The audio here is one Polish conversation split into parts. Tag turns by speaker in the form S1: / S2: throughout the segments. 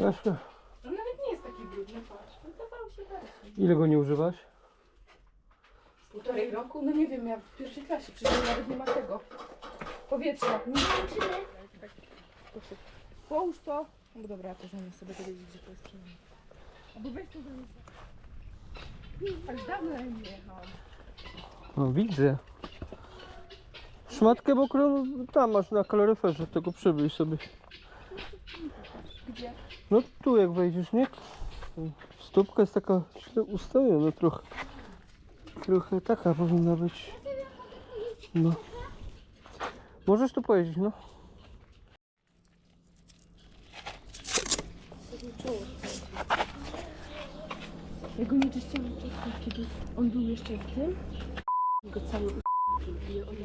S1: Kasia,
S2: On nawet nie jest taki brudny, patrz. Wydawał się bardziej.
S1: ile go nie używasz?
S2: Półtorej roku? No nie wiem, ja w pierwszej klasie, przecież nawet nie ma tego. Powietrza. Nie. Połóż to. No bo dobra, ja to zamiast sobie dowiedzieć, że to jest przynajmniej. Albo weź to zamiast. Ale dawno ja nie jechałam.
S1: No widzę. Szmatkę mokrą tam masz na kaloryferze, tego przybyj sobie.
S2: Gdzie?
S1: No tu jak wejdziesz, nie? Stópka jest taka źle ustawiona trochę. Trochę taka powinna być. No. Możesz tu pojeździć, no.
S2: Ja go nie czyściłam wcześniej, kiedy on był jeszcze w tym. Go cały u***ł. on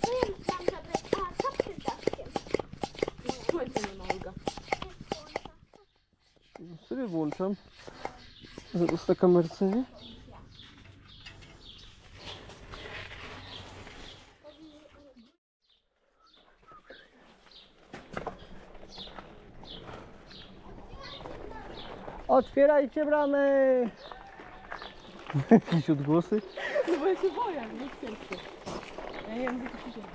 S3: Co ja musiałam zabrać? A, czapkę z daszkiem.
S2: Słońce nie ma Olga.
S1: Sobie włączam. Zaraz na kamerce, nie? Otwierajcie bramy! Jakieś odgłosy?
S2: No bo ja się boję, nie chcę. Ja nie wiem, gdzie to się dzieje.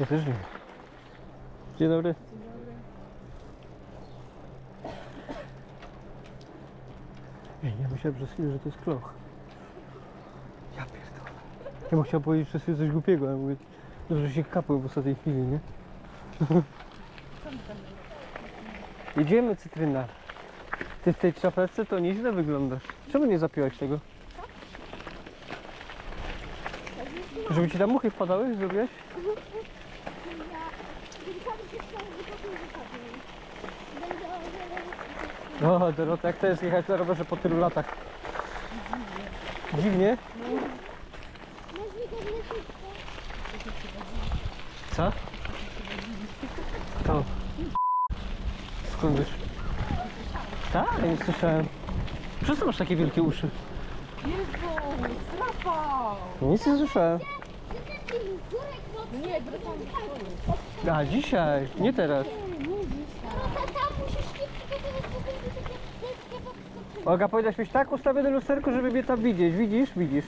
S1: Ja też nie. Dzień dobry. Ej, ja myślałem przez chwilę, że to jest kloch. Ja pierdolę. Ja bym chciał powiedzieć przez chwilę coś głupiego, ale mówię, dobrze że się kapłem w ostatniej chwili, nie? Jedziemy, cytryna. Ty w tej czapeczce to nieźle wyglądasz. Czemu nie zapiłaś tego? Żeby ci tam muchy wpadały, zrobiłeś? No, Dorota, jak to jest jechać na rowerze po tylu latach? Dziwnie? Co? To. Skąd wiesz? Tak, nie słyszałem. Przez co masz takie wielkie uszy?
S2: Jezu, Rafał!
S1: Nic nie słyszałem.
S2: No nie, wracam
S1: A, dzisiaj, nie teraz.
S3: Tata, musisz się przygotować, bo będzie takie deskę pod
S1: Olga, powinnaś mieć tak ustawione lusterko, żeby mnie tam widzieć. Widzisz? Widzisz.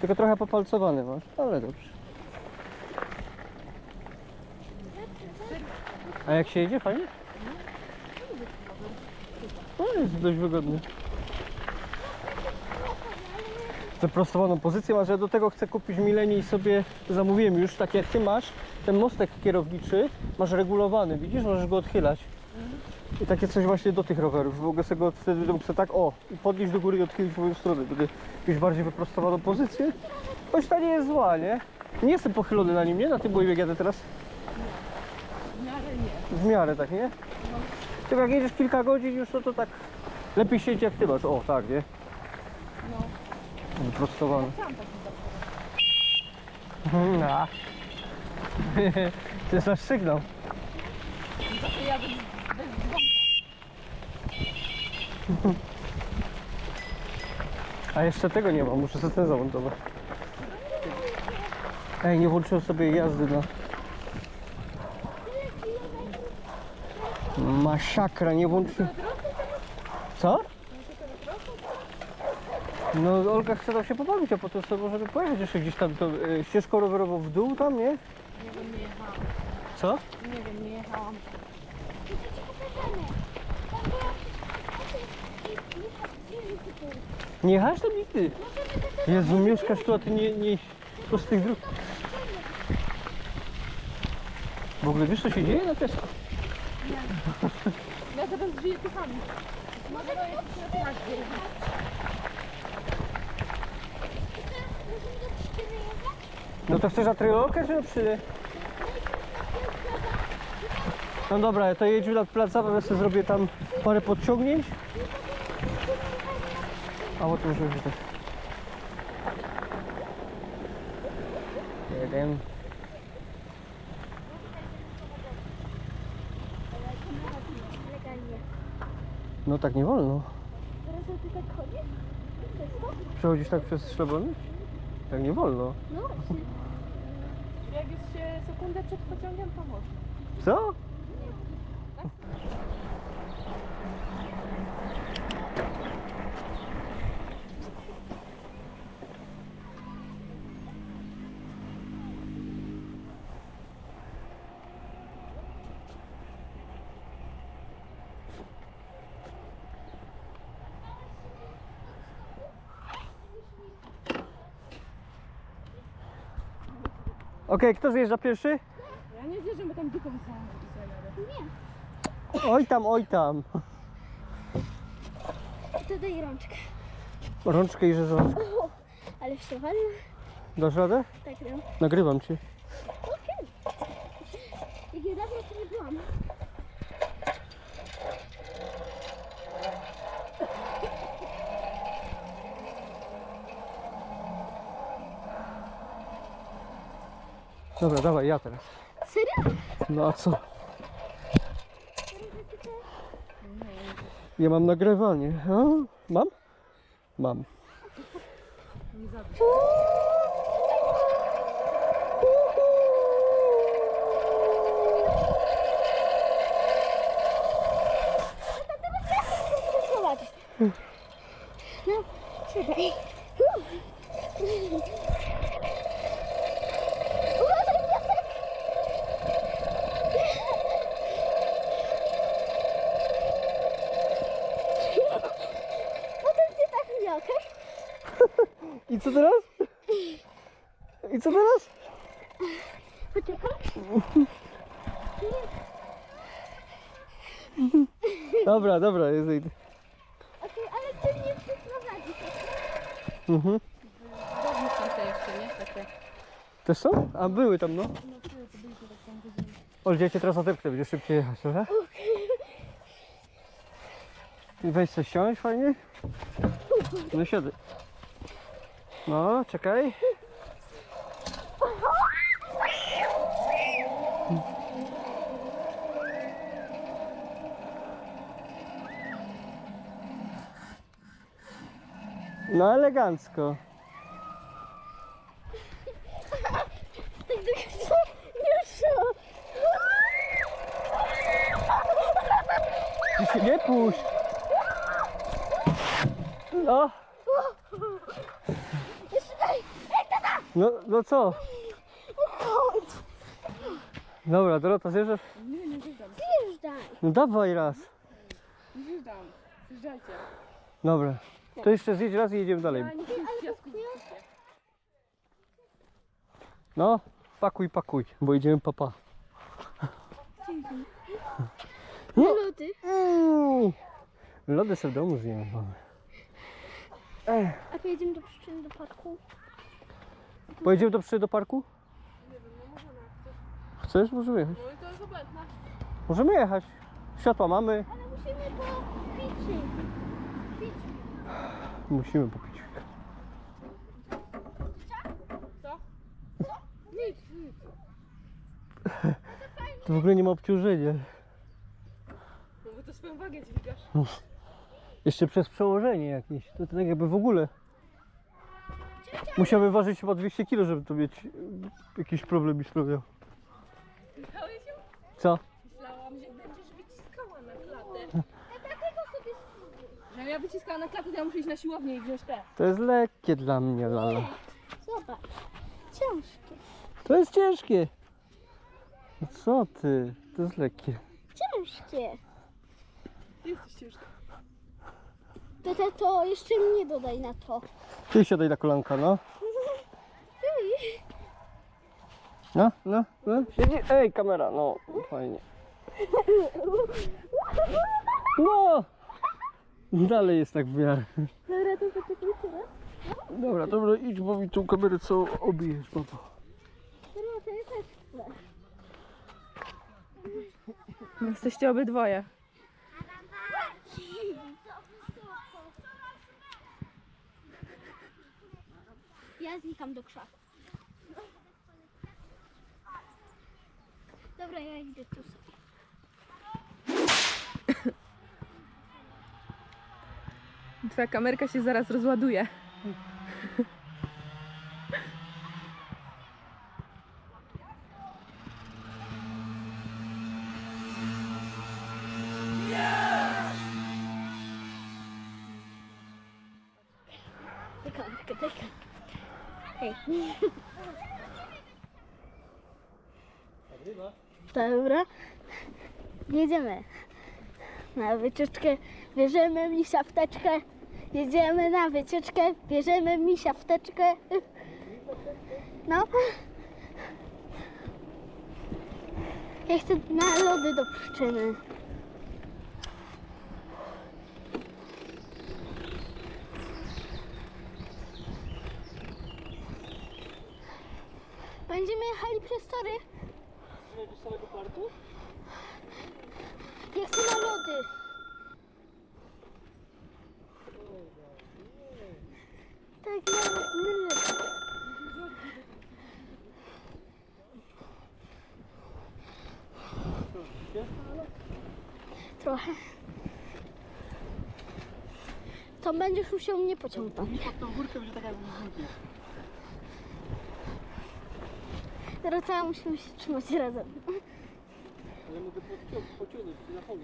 S1: Tylko trochę popalcowane masz, ale dobrze. A jak się jedzie, fajnie? No jest dość wygodny. Wyprostowaną pozycję masz, ja do tego chcę kupić Mileni i sobie zamówiłem już, tak jak ty masz, ten mostek kierowniczy masz regulowany, widzisz, możesz go odchylać. I takie coś właśnie do tych rowerów. Mogę sobie go wtedy sobie tak o i podnieść do góry i odchylić w moją stronę. Będę jakąś bardziej wyprostowaną pozycję. Choć ta nie jest zła, nie? Nie jestem pochylony na nim, nie? Na tym boju jak jadę teraz.
S2: w miarę nie.
S1: W miarę tak, nie? Tylko jak jedziesz kilka godzin już, no to tak lepiej siedzi jak ty masz. O, tak, nie?
S2: No,
S1: Wyprostowany.
S2: chciałam taki
S1: Mhm, a. To jest nasz sygnał.
S2: Zawsze bez dzwonka.
S1: A jeszcze tego nie mam, muszę sobie ten zamontować. Ej, nie włączyłem sobie jazdy na... Masakra, nie włączyłem... Co? No Olga chce tam się pobawić, a potem sobie możemy pojechać jeszcze gdzieś tam tą e, ścieżką rowerową w dół tam, nie?
S2: Nie wiem, nie jechałam.
S1: Co?
S2: Nie wiem, nie jechałam.
S1: Nie jechałeś tam nigdy? Jezu, mieszkasz tu, a ty nie, nie prostych dróg. W ogóle wiesz co się dzieje na Tesco?
S2: Ja teraz żyję. Mogę do jakiejś na
S1: No to chcesz na trylolkę czy na przydę? No dobra, to jedźmy na plac zabaw, ja sobie zrobię tam parę podciągnięć. A o tym już tak. Jeden. No tak nie wolno.
S3: Teraz ty tak chodzisz? Przez to?
S1: Przechodzisz tak przez szlabony? Tak nie wolno.
S3: No właśnie.
S2: Jak jest się sekundę przed pociągiem, to można.
S1: Co? Okej, kto zjeżdża pierwszy?
S2: Ja nie zjeżdżam, bo tam dupą samą
S3: Nie.
S1: Oj tam, oj tam.
S3: To daj rączkę.
S1: Rączkę i rzeżączkę.
S3: O, ale wstawali.
S1: Dasz radę?
S3: Tak, no.
S1: Nagrywam cię.
S3: Okej. Jak ja dawno tu nie byłam.
S1: Dobra, dawaj, ja teraz.
S3: Serio?
S1: No a co? Ja mam nagrywanie. A, mam? Mam.
S3: No, czekaj. Potem ty tak mnie, okej?
S1: I co teraz? I co teraz? Dobra, dobra, ja zejdę.
S3: Okej, ale ty mnie przyprowadzisz.
S1: Mhm.
S2: Dawno są te jeszcze, nie? Takie.
S1: Też są? A były tam, no.
S2: No tak.
S1: Oldzia, ja cię teraz odepchnę, będziesz szybciej jechać, dobra? I weź sobie siąść fajnie. No siadaj. No, czekaj. No elegancko. Ty się nie puść. No, no, no co? Dobra, Dorota, zjeżdżasz?
S2: Nie, nie zjeżdżam.
S3: Zjeżdżaj.
S1: No dawaj raz.
S2: Zjeżdżam. Zjeżdżajcie.
S1: Dobra. To jeszcze zjedź raz i jedziemy dalej. No, pakuj, pakuj, bo idziemy papa.
S3: No luty.
S1: Mm. Lody sobie w domu zjemy. mamy. Ech.
S3: A pojedziemy do przyczyny do parku.
S1: Pojedziemy do przy do parku? Chcesz? Możemy jechać.
S2: No i to jest obecne.
S1: Możemy jechać. Światła mamy.
S3: Ale musimy
S1: Musimy popić.
S2: Co? Nic, nic.
S1: To w ogóle nie ma obciążenia.
S2: No bo to swoją wagę dźwigasz.
S1: Jeszcze przez przełożenie jakieś. To tak jakby w ogóle. Musiałby ważyć chyba 200 kg, żeby to mieć jakiś problem mi sprawiał.
S2: Ją?
S1: Co?
S2: Myślałam, że będziesz wyciskała na klatę.
S3: Ja takiego sobie
S2: Żebym ja wyciskała na klatę, to ja muszę iść na siłownię i wziąć te.
S1: To jest lekkie dla mnie, Lala.
S3: Zobacz. Ciężkie.
S1: To jest ciężkie. No co ty? To jest lekkie.
S3: Ciężkie.
S2: Ty jesteś ciężka.
S3: To, to, to jeszcze mnie dodaj na to.
S1: Ty siadaj na kolanka, no. No, no, no. Siedzi. Ej, kamera, no. Fajnie. No! Dalej jest tak w miarę.
S3: Dobra, to poczekaj teraz.
S1: Dobra, dobra, idź, bo mi tą kamerę co obijesz, papa.
S3: Dobra, to jest też chcę.
S2: Jesteście obydwoje.
S3: Ja znikam do krzaków. Dobra, ja idę tu sobie.
S2: Twoja kamerka się zaraz rozładuje.
S3: Hej. Dobra. Jedziemy. Na wycieczkę bierzemy misia w teczkę. Jedziemy na wycieczkę, bierzemy misia w teczkę. No. Ja chcę na lody do przyczyny. Będziemy jechali przez tory.
S1: Do samego parku?
S3: Ja chcę na lody. Tak, lody. Trochę. To będziesz musiał mnie pociągnąć.
S1: Pod tą górkę będzie tak górki.
S3: Teraz cała musimy się trzymać razem.
S1: Ale mogę pociągnąć na holu.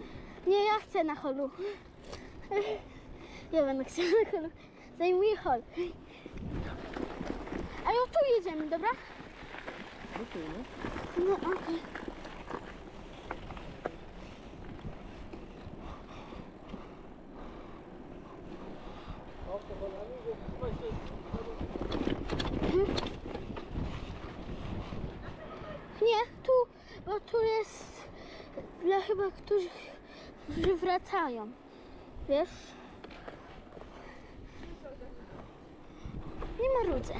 S3: Nie, ja chcę na holu. Ja będę chciała na holu. Zajmuję hol. Ale tu jedziemy, dobra?
S1: No tu, no.
S3: No okej. Nie, tu, bo tu jest dla chyba którzy wracają. Wiesz? Nie ma rudzę.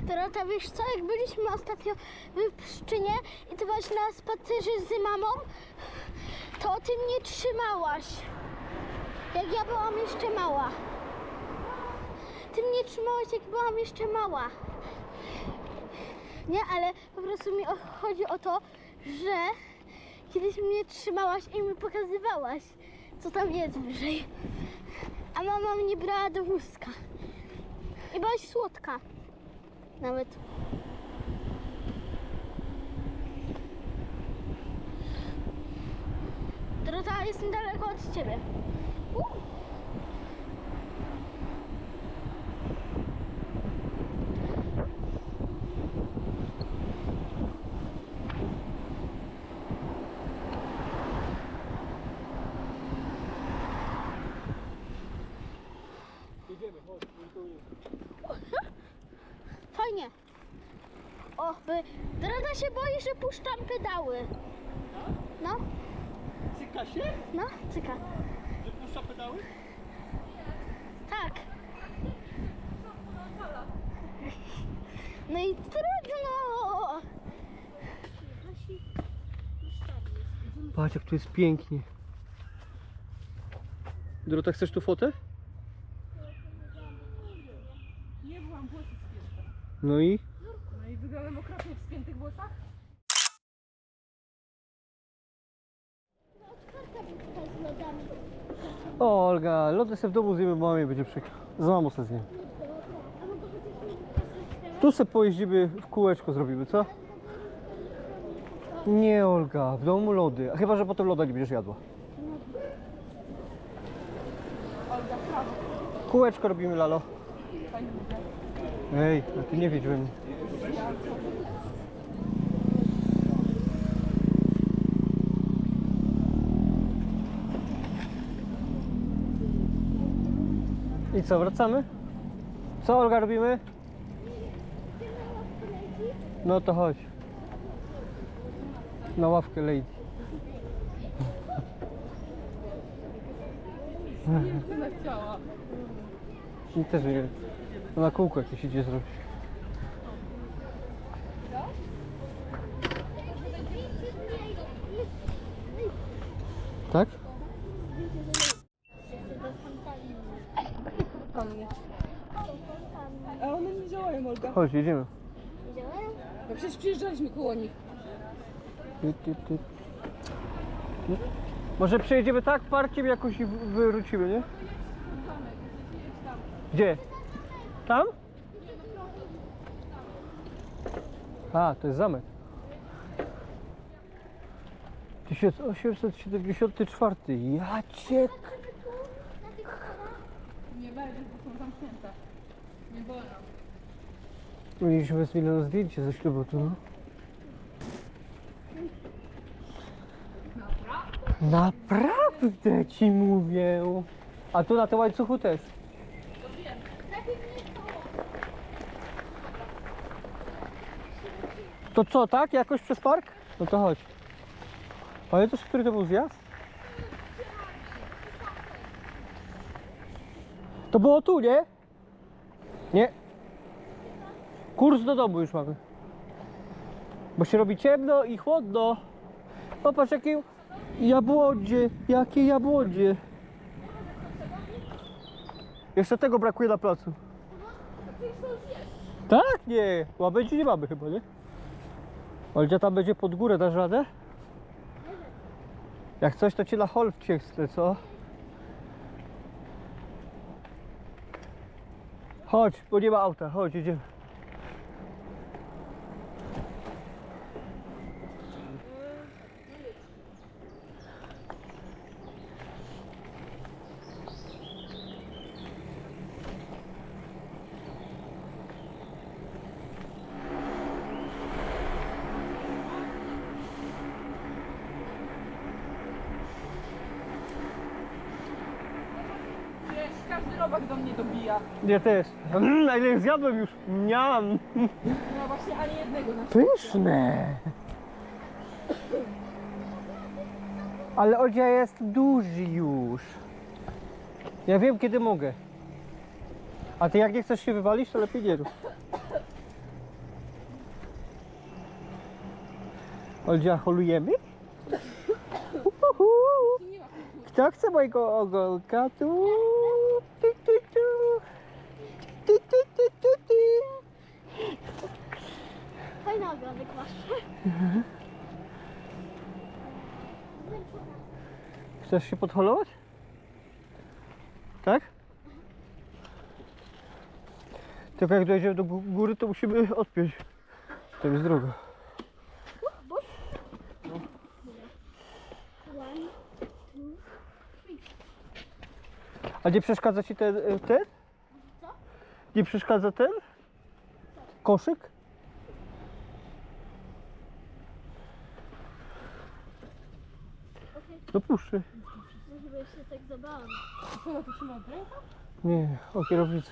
S3: Dorota, wiesz co, jak byliśmy ostatnio w Pszczynie i ty byłaś na spacerze z mamą, to ty mnie trzymałaś. Jak ja byłam jeszcze mała. Ty mnie trzymałaś, jak byłam jeszcze mała. Nie, ale po prostu mi chodzi o to, że kiedyś mnie trzymałaś i mi pokazywałaś, co tam jest wyżej. A mama mnie brała do wózka. I byłaś słodka. Nawet. Dorota, jestem daleko od ciebie. Uh.
S1: Jedziemy, chodź, nie to nie.
S3: Fajnie. O, by... Dorota się boi, że puszczam pedały. No,
S1: Cyka się?
S3: no, cyka.
S1: Że puszcza pedały?
S3: Tak. No i trudno.
S1: Patrz jak tu jest pięknie. Dorota, chcesz tu fotę? No i?
S2: No i wyglądam okropnie w spiętych włosach.
S1: O, Olga, lody sobie w domu zjemy, bo mamie będzie przykro. Z mamą sobie zjemy. Tu sobie pojeździmy, w kółeczko zrobimy, co? Nie, Olga, w domu lody. A Chyba, że potem loda nie będziesz jadła.
S2: Olga.
S1: Kółeczko robimy, Lalo. Ej, a ty nie wiedź we mnie. I co, wracamy? Co Olga robimy? No to chodź. Na ławkę lady.
S2: Ona chciała.
S1: I też nie wiem. Na kółko jakieś idzie zrobić. Tak?
S2: A one nie działają, Olga.
S1: Chodź, jedziemy.
S2: No przecież przyjeżdżaliśmy koło nich.
S1: Ty, ty, ty. Nie? Może przejedziemy tak parkiem jakoś i w- wrócimy, nie? Gdzie? Tam? A, to jest zamek. 1874. Jaciek.
S2: Nie będzie, Nie wolno.
S1: Mieliśmy z Milaną zdjęcie ze ślubu tu, no. Naprawdę ci mówię. A tu na tym łańcuchu też. To co, tak? Jakoś przez park? No to chodź. Pamiętasz, który to był zjazd? To było tu, nie? Nie. Kurs do domu już mamy. Bo się robi ciemno i chłodno. Popatrz jakie jabłodzie, jakie jabłodzie. Jeszcze tego brakuje na placu. Tak? Nie. Łabędzi nie mamy chyba, nie? Oldzia tam będzie pod górę, dasz radę? Jak coś to cię na hol wcieknę, co? Chodź, bo nie ma auta, chodź, idziemy.
S2: Robak do mnie dobija.
S1: Ja też. Mm, a ile zjadłem już? Miam.
S2: No właśnie, ani jednego na
S1: Pyszne. Ale Oldzia jest duży już. Ja wiem kiedy mogę. A ty jak nie chcesz się wywalić, to lepiej nie rób. Oldzia, holujemy? Uhuhu. Kto chce mojego ogolka? Tu,
S3: Fajny ogonek masz.
S1: Chcesz się podholować? Tak? Tylko jak dojdziemy do gó- góry, to musimy odpiąć. To jest droga.
S3: One.
S1: A nie przeszkadza ci ten, y, ten?
S3: Co?
S1: Nie przeszkadza ten? Koszyk? Do puszczy.
S3: może się tak zabałam.
S2: Co to trzyma ręka?
S1: Nie, o kierownicę.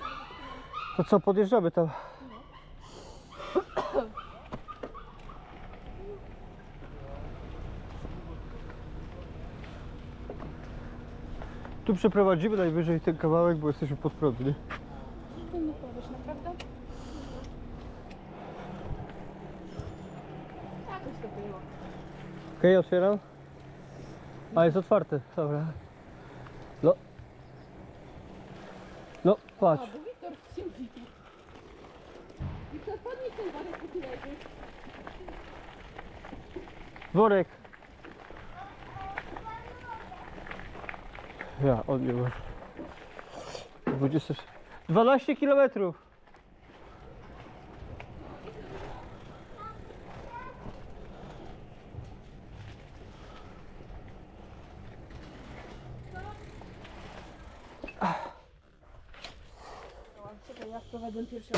S1: To co, podjeżdżamy tam? Tu przeprowadzimy najwyżej ten kawałek, bo jesteśmy pod prąd, nie?
S2: Ty powiesz, naprawdę? To było.
S1: Okej, otwieram. A, jest otwarte, dobra. No. No, patrz.
S2: Wiktor. Wiktor, podnieś ten worek, leży.
S1: Worek. Ja, on nie masz. 20... 12 kilometrów.
S2: Czekaj, ja wprowadzę pierwszy